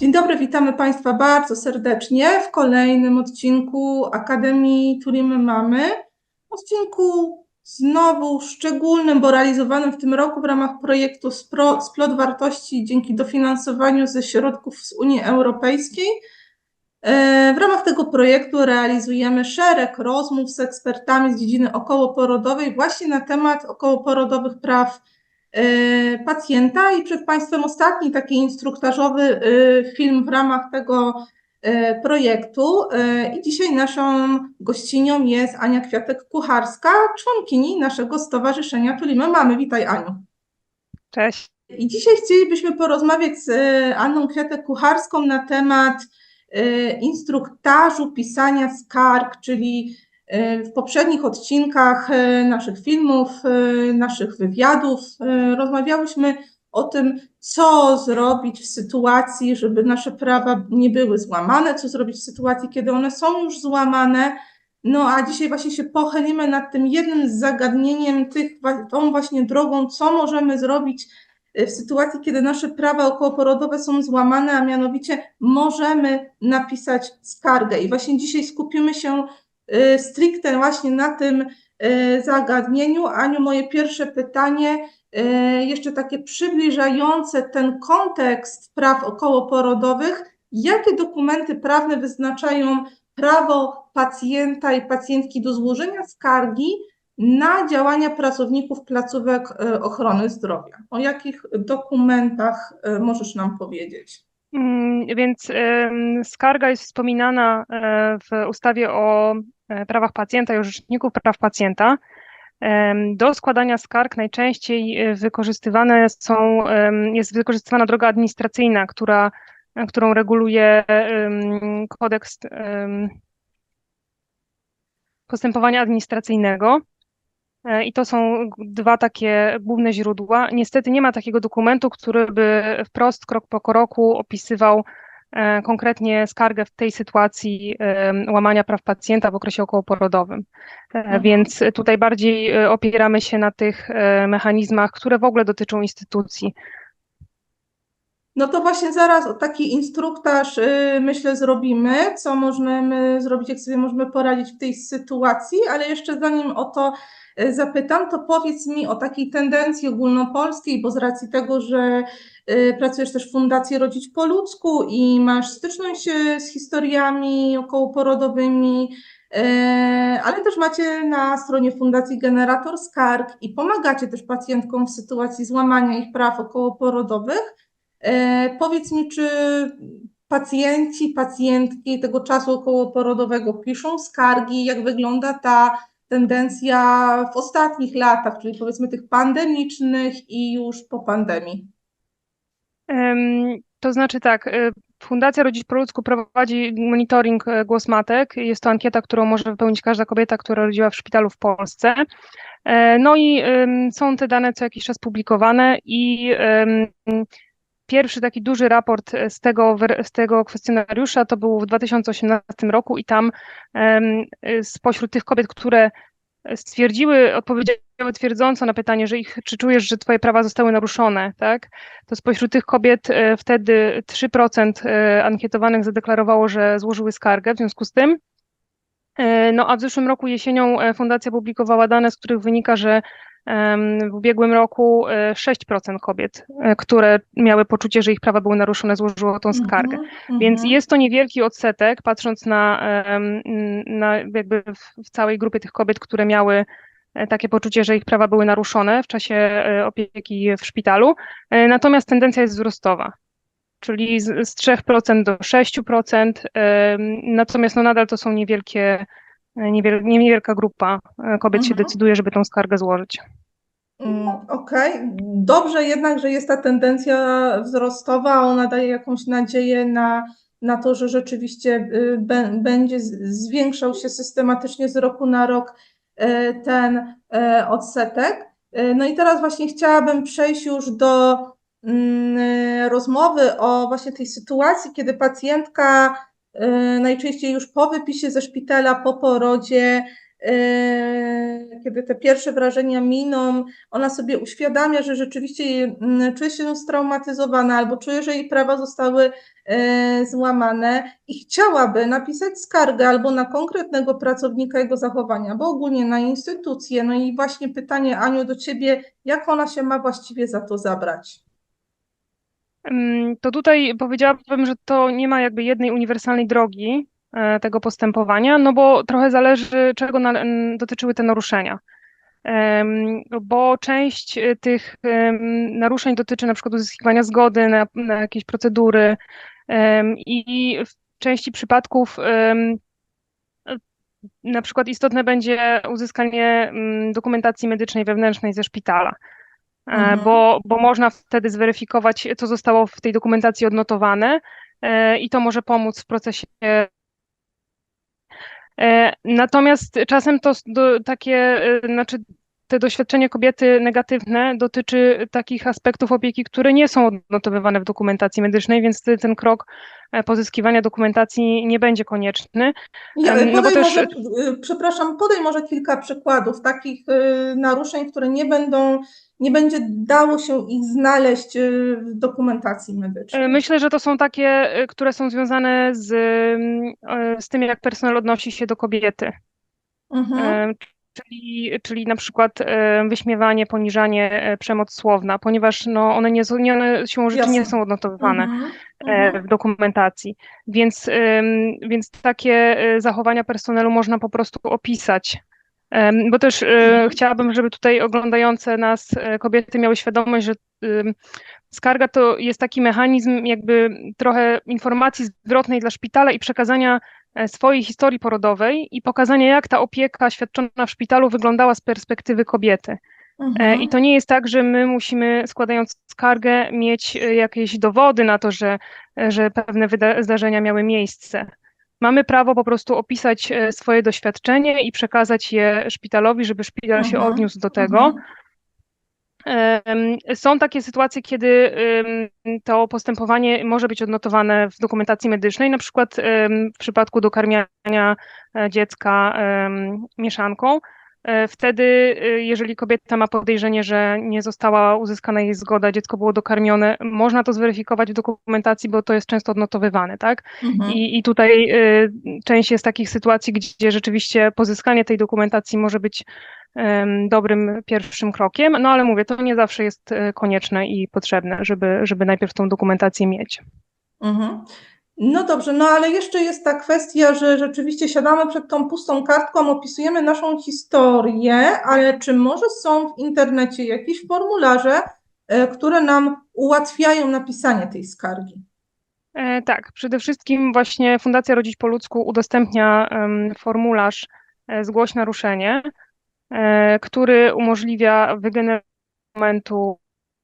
Dzień dobry, witamy Państwa bardzo serdecznie w kolejnym odcinku Akademii Turimy Mamy. Odcinku znowu szczególnym, bo realizowanym w tym roku w ramach projektu Splot Wartości dzięki dofinansowaniu ze środków z Unii Europejskiej. E, w ramach tego projektu realizujemy szereg rozmów z ekspertami z dziedziny okołoporodowej właśnie na temat okołoporodowych praw pacjenta i przed Państwem ostatni taki instruktażowy e, film w ramach tego e, projektu. I dzisiaj naszą gościnią jest Ania Kwiatek-Kucharska, członkini naszego stowarzyszenia Tulimy Mamy. Witaj Aniu. Cześć. I dzisiaj chcielibyśmy porozmawiać z Anną Kwiatek-Kucharską na temat instruktażu pisania skarg, czyli E, w poprzednich odcinkach e, naszych filmów, e, naszych wywiadów rozmawiałyśmy o tym, co zrobić w sytuacji, żeby nasze prawa nie były złamane, co zrobić w sytuacji, kiedy one są już złamane. No a dzisiaj właśnie się pochylimy nad tym jednym zagadnieniem, tych, tą właśnie drogą, co możemy zrobić w sytuacji, kiedy nasze prawa okołoporodowe są złamane, a mianowicie możemy napisać skargę. I właśnie dzisiaj skupimy się stricte właśnie na tym y, zagadnieniu. Aniu, moje pierwsze pytanie, y, jeszcze takie przybliżające ten kontekst praw okołoporodowych. Jakie dokumenty prawne wyznaczają prawo pacjenta i pacjentki do złożenia skargi na działania pracowników placówek ochrony zdrowia? O jakich dokumentach możesz nam powiedzieć? Więc skarga jest wspominana e, w ustawie o e, prawach pacjenta i o rzeczniku praw pacjenta. Do składania skarg najczęściej e, wykorzystywane są, jest wykorzystywana droga administracyjna, która, którą reguluje kodeks postępowania administracyjnego. E, I to są dwa takie główne źródła. Niestety nie ma takiego dokumentu, który by wprost, krok po kroku opisywał e, konkretnie skargę w tej sytuacji łamania praw pacjenta w okresie okołoporodowym. E, mhm. Więc tutaj bardziej opieramy się na tych mechanizmach, które w ogóle dotyczą instytucji. No to właśnie zaraz taki instruktaż y, myślę zrobimy, co możemy zrobić, jak sobie możemy poradzić w tej sytuacji, ale jeszcze zanim o to E, zapytam, to powiedz mi o takiej tendencji ogólnopolskiej, bo z racji tego, że e, pracujesz też w Fundacji Rodzić po ludzku i masz styczność z historiami okołoporodowymi, e, ale też macie na stronie Fundacji Generator Skarg i pomagacie też pacjentkom w sytuacji złamania ich praw okołoporodowych. Powiedz mi, czy pacjenci, pacjentki tego czasu okołoporodowego piszą skargi, jak wygląda ta tendencja w ostatnich latach, czyli powiedzmy tych pandemicznych i już po pandemii? To znaczy tak, y, Fundacja Rodzić po ludzku prowadzi monitoring y, głos matek. Jest to ankieta, którą może wypełnić każda kobieta, która rodziła w szpitalu w Polsce. E, no i są te dane co jakiś czas publikowane i pierwszy taki duży raport z tego, z tego kwestionariusza to był w 2018 roku i tam spośród tych kobiet, które stwierdziły, odpowiedziały twierdząco na pytanie, że ich, czy czujesz, że twoje prawa zostały naruszone, tak? To spośród tych kobiet e, wtedy 3% e, ankietowanych zadeklarowało, że złożyły skargę w związku z tym. E, no a w zeszłym roku jesienią fundacja publikowała dane, z których wynika, że w ubiegłym roku 6% e, kobiet, e, które miały poczucie, że ich prawa były naruszone, złożyło tą skargę. Mm -hmm, Więc jest to niewielki odsetek, patrząc na, na jakby w całej grupie tych kobiet, które miały e, takie poczucie, że ich prawa były naruszone w czasie opieki w szpitalu. Natomiast tendencja jest wzrostowa czyli z, z 3% do 6%, natomiast no nadal to są niewielkie, niewiel, niewielka grupa kobiet mhm. się decyduje, żeby tą skargę złożyć. Mm, okej, okay. dobrze jednak, że jest ta tendencja wzrostowa, ona daje jakąś nadzieję na, na to, że rzeczywiście y, będzie zwiększał się systematycznie z roku na rok y, ten y, odsetek. No i teraz właśnie chciałabym przejść już do mm, rozmowy o właśnie tej sytuacji, kiedy pacjentka najczęściej już po wypisie ze szpitala, po porodzie, kiedy te pierwsze wrażenia miną, ona sobie uświadamia, że rzeczywiście mm, czuje się straumatyzowana albo czuje, że jej prawa zostały e, złamane i chciałaby napisać skargę albo na konkretnego pracownika jego zachowania, bo ogólnie na instytucję. No i właśnie pytanie, Aniu, do ciebie, jak ona się ma właściwie za to zabrać? Mm, To tutaj powiedziałabym, że to nie ma jakby jednej uniwersalnej drogi tego postępowania, no bo trochę zależy, czego na, dotyczyły te naruszenia. Bo część e, tych naruszeń dotyczy na przykład uzyskiwania zgody na, na jakieś procedury i w części przypadków em, na przykład istotne będzie uzyskanie dokumentacji medycznej wewnętrznej ze szpitala. E, Mhm. bo, bo można wtedy zweryfikować, co zostało w tej dokumentacji odnotowane e, i to może pomóc w procesie. E, Natomiast czasem to takie, e, znaczy te doświadczenie kobiety negatywne dotyczy takich aspektów opieki, które nie są odnotowywane w dokumentacji medycznej, więc ten krok e, pozyskiwania dokumentacji nie będzie konieczny. Ja, no podaj też- może, y, przepraszam, podaj może kilka przykładów takich y, naruszeń, które nie będą, nie będzie dało się ich znaleźć y, w dokumentacji medycznej. E, Myślę, że to są takie, e, które są związane z, mm, z tym, jak personel odnosi się do kobiety. Mhm. Czyli, czyli na przykład e, wyśmiewanie, poniżanie, e, przemoc słowna, ponieważ no, one, nie, nie, one siłą rzeczy nie są odnotowywane Mhm. e, Mhm. w dokumentacji. Więc, więc takie zachowania personelu można po prostu opisać. Bo też Mhm. chciałabym, żeby tutaj oglądające nas kobiety miały świadomość, że skarga to jest taki mechanizm jakby trochę informacji zwrotnej dla szpitala i przekazania swojej historii porodowej i pokazania, jak ta opieka świadczona w szpitalu wyglądała z perspektywy kobiety. E, Mhm. I to nie jest tak, że my musimy, składając skargę, mieć e, jakieś dowody na to, że, e, że pewne zdarzenia miały miejsce. Mamy prawo po prostu opisać e, swoje doświadczenie i przekazać je szpitalowi, żeby szpital się Mhm. odniósł do tego. Mhm. Są takie sytuacje, kiedy to postępowanie może być odnotowane w dokumentacji medycznej, na przykład w przypadku dokarmiania e, dziecka mieszanką. E, Wtedy, e, jeżeli kobieta ma podejrzenie, że nie została uzyskana jej zgoda, dziecko było dokarmione, można to zweryfikować w dokumentacji, bo to jest często odnotowywane, tak? Mhm. I, I tutaj y, część jest takich sytuacji, gdzie rzeczywiście pozyskanie tej dokumentacji może być dobrym pierwszym krokiem, no ale mówię, to nie zawsze jest e, konieczne i potrzebne, żeby, żeby najpierw tą dokumentację mieć. Mhm. No dobrze, no ale jeszcze jest ta kwestia, że rzeczywiście siadamy przed tą pustą kartką, opisujemy naszą historię, ale czy może są w internecie jakieś formularze, e, które nam ułatwiają napisanie tej skargi? E, Tak, przede wszystkim właśnie Fundacja Rodzić po ludzku udostępnia formularz Zgłoś naruszenie, który umożliwia wygenerowanie dokumentu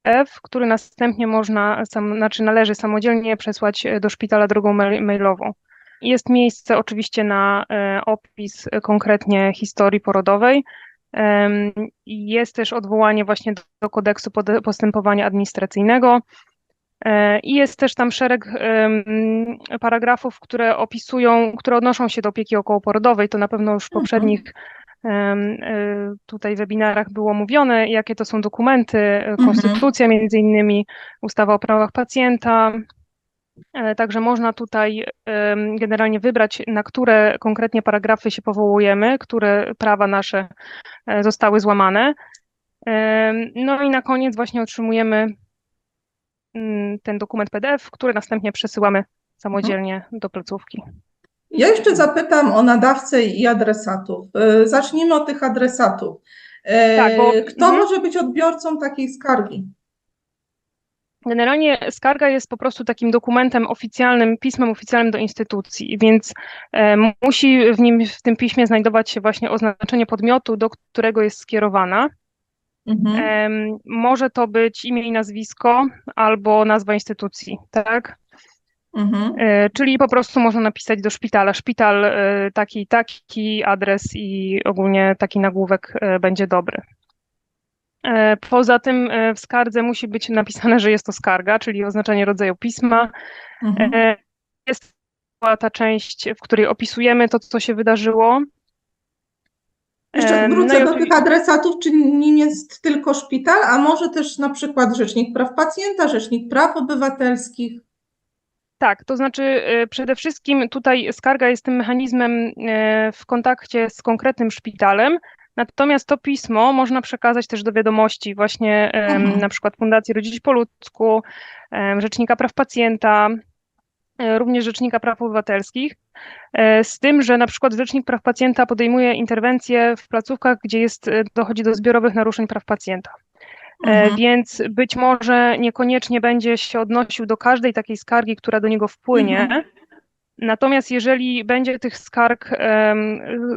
F, który następnie można, sam, znaczy należy samodzielnie przesłać e, do szpitala drogą mail, mailową. Jest miejsce oczywiście na e, opis e, konkretnie historii porodowej. Jest też odwołanie właśnie do, kodeksu postępowania administracyjnego. E, I jest też tam szereg paragrafów, które opisują, które odnoszą się do opieki okołoporodowej. To na pewno już w Mhm. poprzednich e, tutaj webinarach było mówione, jakie to są dokumenty, e, Mhm. konstytucja między innymi, ustawa o prawach pacjenta. E, Także można tutaj generalnie wybrać, na które konkretnie paragrafy się powołujemy, które prawa nasze e, zostały złamane. No i na koniec właśnie otrzymujemy mm, ten dokument PDF, który następnie przesyłamy samodzielnie do placówki. Ja jeszcze zapytam o nadawcę i adresatów. E, Zacznijmy od tych adresatów. E, Tak, bo- Kto mhm. może być odbiorcą takiej skargi? Generalnie skarga jest po prostu takim dokumentem oficjalnym, pismem oficjalnym do instytucji, więc e, musi w nim, w tym piśmie znajdować się właśnie oznaczenie podmiotu, do którego jest skierowana. Mhm. Em, Może to być imię i nazwisko albo nazwa instytucji, tak? Mhm. E, Czyli po prostu można napisać do szpitala, szpital e, taki, taki adres i ogólnie taki nagłówek e, będzie dobry. Poza tym w skardze musi być napisane, że jest to skarga, czyli oznaczenie rodzaju pisma. Mhm. Jest ta część, w której opisujemy to, co się wydarzyło. Jeszcze wrócę i do oczywi- tych adresatów, czy nim jest tylko szpital, a może też na przykład Rzecznik Praw Pacjenta, Rzecznik Praw Obywatelskich. Tak, to znaczy e, przede wszystkim tutaj skarga jest tym mechanizmem e, w kontakcie z konkretnym szpitalem, natomiast to pismo można przekazać też do wiadomości właśnie Mhm. na przykład Fundacji Rodzić po ludzku, Rzecznika Praw Pacjenta, e, również Rzecznika Praw Obywatelskich, e, z tym, że na przykład Rzecznik Praw Pacjenta podejmuje interwencje w placówkach, gdzie jest, e, dochodzi do zbiorowych naruszeń praw pacjenta. E, Mhm. Więc być może niekoniecznie będzie się odnosił do każdej takiej skargi, która do niego wpłynie. Mhm. Natomiast jeżeli będzie tych skarg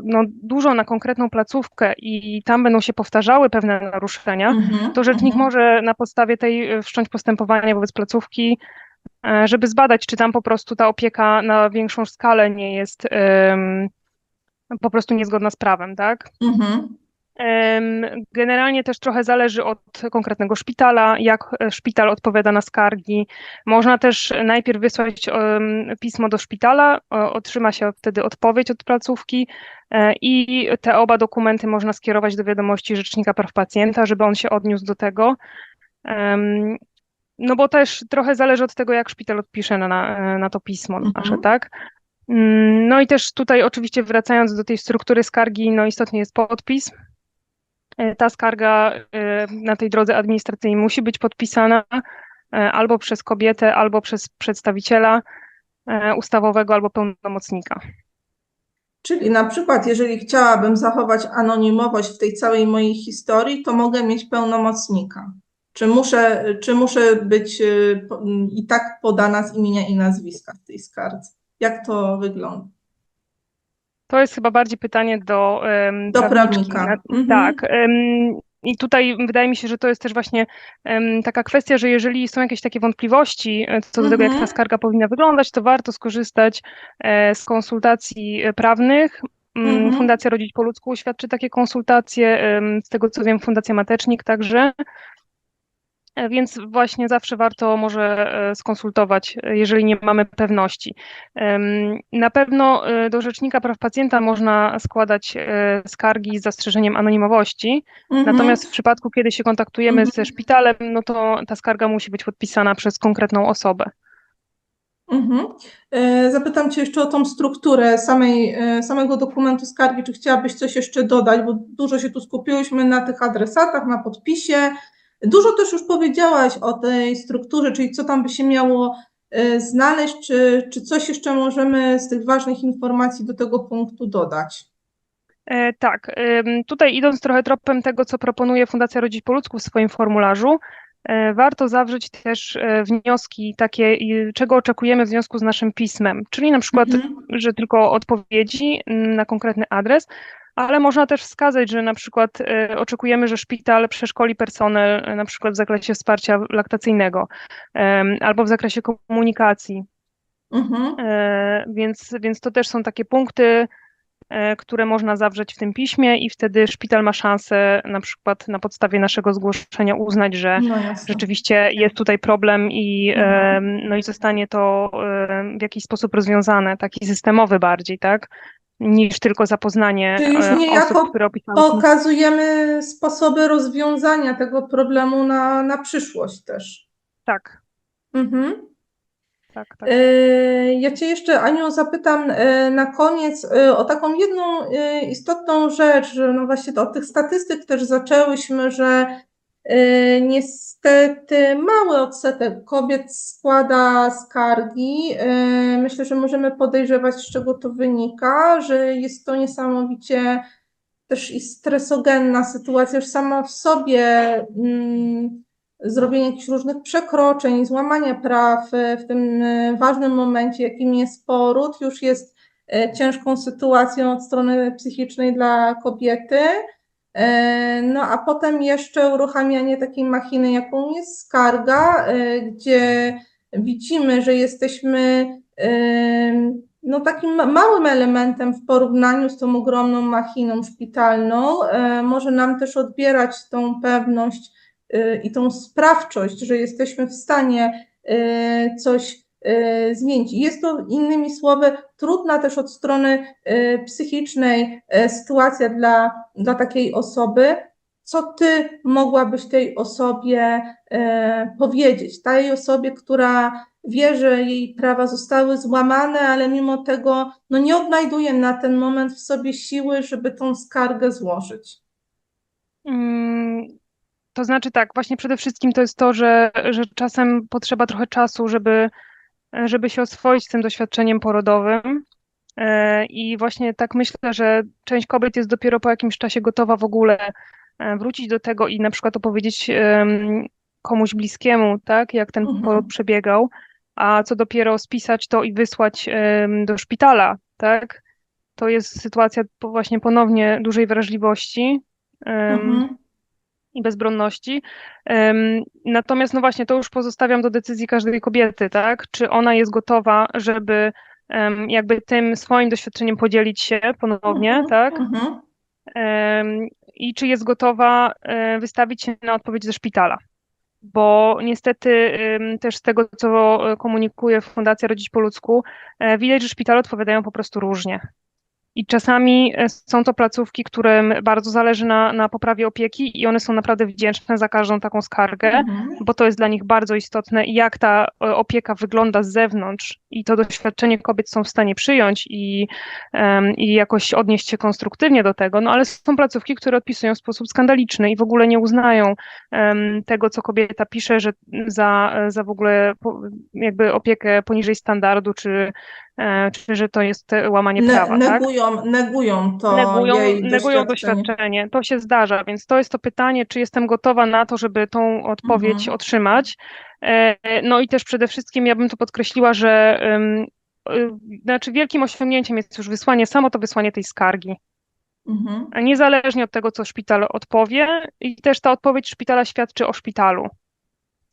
no, dużo na konkretną placówkę i tam będą się powtarzały pewne naruszenia, Mhm. to rzecznik może na podstawie tej e, wszcząć postępowanie wobec placówki, e, żeby zbadać, czy tam po prostu ta opieka na większą skalę nie jest po prostu niezgodna z prawem, tak? Mhm. Generalnie też trochę zależy od konkretnego szpitala, jak e, szpital odpowiada na skargi. Można też najpierw wysłać pismo do szpitala, otrzyma się wtedy odpowiedź od placówki e, i te oba dokumenty można skierować do wiadomości Rzecznika Praw Pacjenta, żeby on się odniósł do tego. No bo też trochę zależy od tego, jak szpital odpisze na, na, na to pismo Mhm. nasze, tak? Mm, No i też tutaj oczywiście wracając do tej struktury skargi, no istotnie jest podpis. E, Ta skarga e, na tej drodze administracyjnej musi być podpisana e, albo przez kobietę, albo przez przedstawiciela ustawowego, albo pełnomocnika. Czyli na przykład, jeżeli chciałabym zachować anonimowość w tej całej mojej historii, to mogę mieć pełnomocnika. Czy muszę, czy muszę być i tak podana z imienia i nazwiska w tej skardze? Jak to wygląda? To jest chyba bardziej pytanie do, em, Do prawnika. Mhm. Tak. em, I tutaj wydaje mi się, że to jest też właśnie em, taka kwestia, że jeżeli są jakieś takie wątpliwości e, co do tego, jak ta Mhm. skarga powinna wyglądać, to warto skorzystać e, z konsultacji e, prawnych. Mm, Mhm. Fundacja Rodzić po ludzku świadczy takie konsultacje, z tego co wiem, Fundacja Matecznik także. E, Więc właśnie zawsze warto może e, skonsultować, e, jeżeli nie mamy pewności. Na pewno do Rzecznika Praw Pacjenta można składać skargi z zastrzeżeniem anonimowości, Mhm. natomiast w przypadku, kiedy się kontaktujemy Mhm. ze szpitalem, no to ta skarga musi być podpisana przez konkretną osobę. Mhm. Zapytam Cię jeszcze o tą strukturę samej, samego dokumentu skargi. Czy chciałabyś coś jeszcze dodać? Bo dużo się tu skupiłyśmy na tych adresatach, na podpisie. Dużo też już powiedziałaś o tej strukturze, czyli co tam by się miało e, znaleźć, czy, czy coś jeszcze możemy z tych ważnych informacji do tego punktu dodać? E, Tak, tutaj idąc trochę tropem tego, co proponuje Fundacja Rodzić po ludzku w swoim formularzu, e, warto zawrzeć też wnioski takie, czego oczekujemy w związku z naszym pismem, czyli na przykład, Mhm. że tylko odpowiedzi mm, na konkretny adres, ale można też wskazać, że na przykład e, oczekujemy, że szpital przeszkoli personel e, na przykład w zakresie wsparcia laktacyjnego albo w zakresie komunikacji. Mhm. E, Więc, więc to też są takie punkty, które można zawrzeć w tym piśmie i wtedy szpital ma szansę na przykład na podstawie naszego zgłoszenia uznać, że No rzeczywiście jest tutaj problem i, Mhm. no i zostanie to w jakiś sposób rozwiązane, taki systemowy bardziej, tak? Niż tylko zapoznanie Czyli już e, niejako osób, które. Pokazujemy sposoby rozwiązania tego problemu na, na przyszłość też. Tak, Mhm. tak, tak. E, Ja Cię jeszcze, Aniu, zapytam e, na koniec o taką jedną istotną rzecz, że no właśnie to, od tych statystyk też zaczęłyśmy, że niestety mały odsetek kobiet składa skargi. E, Myślę, że możemy podejrzewać, z czego to wynika, że jest to niesamowicie też i stresogenna sytuacja już sama w sobie. Mm, zrobienie jakichś różnych przekroczeń, złamania praw e, w tym ważnym momencie, jakim jest poród, już jest ciężką sytuacją od strony psychicznej dla kobiety. E, No a potem jeszcze uruchamianie takiej machiny, jaką jest skarga, e, gdzie widzimy, że jesteśmy em, no, takim ma- małym elementem w porównaniu z tą ogromną machiną szpitalną. E, Może nam też odbierać tą pewność i tą sprawczość, że jesteśmy w stanie coś e, zmienić. Jest to innymi słowy trudna też od strony e, psychicznej e, sytuacja dla, dla takiej osoby. Co ty mogłabyś tej osobie powiedzieć? Tej osobie, która wie, że jej prawa zostały złamane, ale mimo tego no, nie odnajduje na ten moment w sobie siły, żeby tą skargę złożyć. Mm, To znaczy tak, właśnie przede wszystkim to jest to, że, że czasem potrzeba trochę czasu, żeby, żeby się oswoić z tym doświadczeniem porodowym. E, I właśnie tak myślę, że część kobiet jest dopiero po jakimś czasie gotowa w ogóle e, wrócić do tego i na przykład opowiedzieć komuś bliskiemu, tak, jak ten Mhm. poród przebiegał, a co dopiero spisać to i wysłać do szpitala, tak. To jest sytuacja właśnie ponownie dużej wrażliwości. Mhm. I bezbronności. Natomiast, no właśnie, to już pozostawiam do decyzji każdej kobiety, tak? Czy ona jest gotowa, żeby jakby tym swoim doświadczeniem podzielić się ponownie, Mhm. tak? Mhm. I czy jest gotowa e, wystawić się na odpowiedź ze szpitala? Bo niestety też z tego, co e, komunikuje Fundacja Rodzić po ludzku, e, widać, że szpitale odpowiadają po prostu różnie. I czasami e, są to placówki, którym bardzo zależy na, na poprawie opieki i one są naprawdę wdzięczne za każdą taką skargę, Mhm. bo to jest dla nich bardzo istotne, jak ta e, opieka wygląda z zewnątrz i to doświadczenie kobiet są w stanie przyjąć i, em, i jakoś odnieść się konstruktywnie do tego. No ale są placówki, które odpisują w sposób skandaliczny i w ogóle nie uznają em, tego, co kobieta pisze, że za, za w ogóle po, jakby opiekę poniżej standardu, czy, czy że to jest e, łamanie Ne- prawa, tak? negują, negują to negują, jej negują doświadczenie. doświadczenie. To się zdarza, więc to jest to pytanie, czy jestem gotowa na to, żeby tą odpowiedź Mhm. otrzymać. E, No i też przede wszystkim ja bym tu podkreśliła, że y, znaczy wielkim osiągnięciem jest już wysłanie, samo to wysłanie tej skargi. Mhm. Niezależnie od tego, co szpital odpowie, i też ta odpowiedź szpitala świadczy o szpitalu.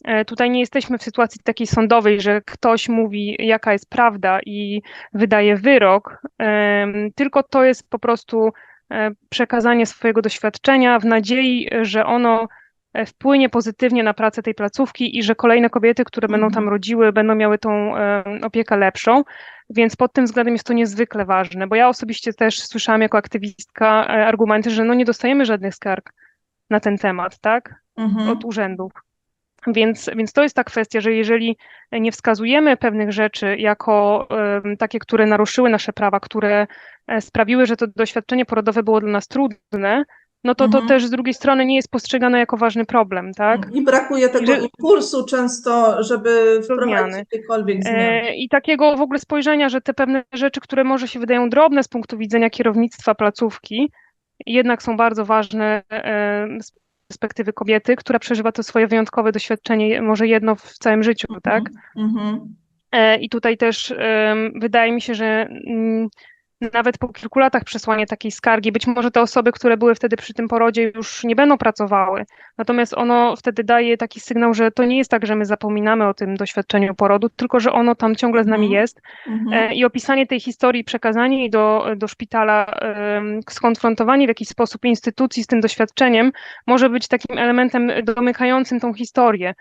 E, Tutaj nie jesteśmy w sytuacji takiej sądowej, że ktoś mówi, jaka jest prawda i wydaje wyrok, em, tylko to jest po prostu e, przekazanie swojego doświadczenia w nadziei, że ono e, wpłynie pozytywnie na pracę tej placówki i że kolejne kobiety, które będą tam Mhm. rodziły, będą miały tą e, opiekę lepszą. Więc pod tym względem jest to niezwykle ważne, bo ja osobiście też słyszałam jako aktywistka e, argumenty, że no nie dostajemy żadnych skarg na ten temat, tak? Mhm. Od urzędów. Więc, więc to jest ta kwestia, że jeżeli nie wskazujemy pewnych rzeczy jako takie, które naruszyły nasze prawa, które e, sprawiły, że to doświadczenie porodowe było dla nas trudne, no to to Mhm. też z drugiej strony nie jest postrzegane jako ważny problem, tak? I brakuje tego że- impulsu często, żeby zmiany. wprowadzić jakiekolwiek zmiany. E, I takiego w ogóle spojrzenia, że te pewne rzeczy, które może się wydają drobne z punktu widzenia kierownictwa placówki, jednak są bardzo ważne e, z perspektywy kobiety, która przeżywa to swoje wyjątkowe doświadczenie, może jedno w całym życiu, tak? Mhm. E, I tutaj też wydaje mi się, że mm, nawet po kilku latach przesłanie takiej skargi, być może te osoby, które były wtedy przy tym porodzie, już nie będą pracowały. Natomiast ono wtedy daje taki sygnał, że to nie jest tak, że my zapominamy o tym doświadczeniu porodu, tylko że ono tam ciągle z nami Mhm. jest. Mhm. E, I opisanie tej historii, przekazanie jej do, do szpitala, skonfrontowanie w jakiś sposób instytucji z tym doświadczeniem może być takim elementem domykającym tą historię.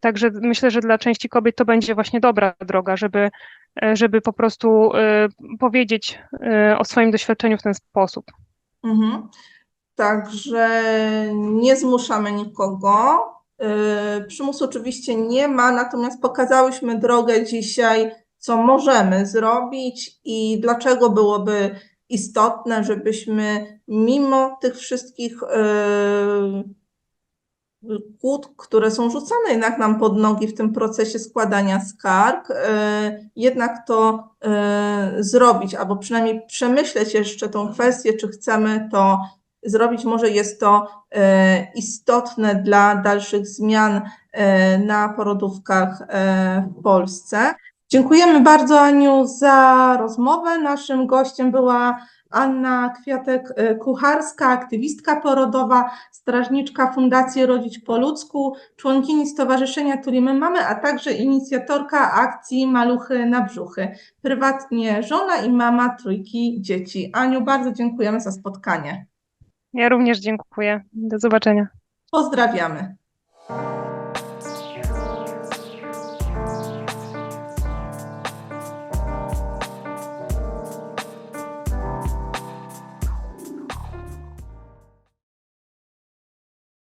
Także myślę, że dla części kobiet to będzie właśnie dobra droga, żeby, żeby po prostu e, powiedzieć e, o swoim doświadczeniu w ten sposób. Mhm. Także nie zmuszamy nikogo. Przymusu oczywiście nie ma, natomiast pokazałyśmy drogę dzisiaj, co możemy zrobić i dlaczego byłoby istotne, żebyśmy mimo tych wszystkich kłód, które są rzucane jednak nam pod nogi w tym procesie składania skarg, yy, jednak to yy, zrobić, albo przynajmniej przemyśleć jeszcze tą kwestię, czy chcemy to zrobić. Może jest to e, istotne dla dalszych zmian e, na porodówkach e, w Polsce. Dziękujemy bardzo Aniu za rozmowę. Naszym gościem była Anna Kwiatek-Kucharska, aktywistka porodowa, strażniczka Fundacji Rodzić po ludzku, członkini Stowarzyszenia Tulimy Mamy, a także inicjatorka akcji Maluchy na brzuchy. Prywatnie żona i mama trójki dzieci. Aniu, bardzo dziękujemy za spotkanie. Ja również dziękuję. Do zobaczenia. Pozdrawiamy.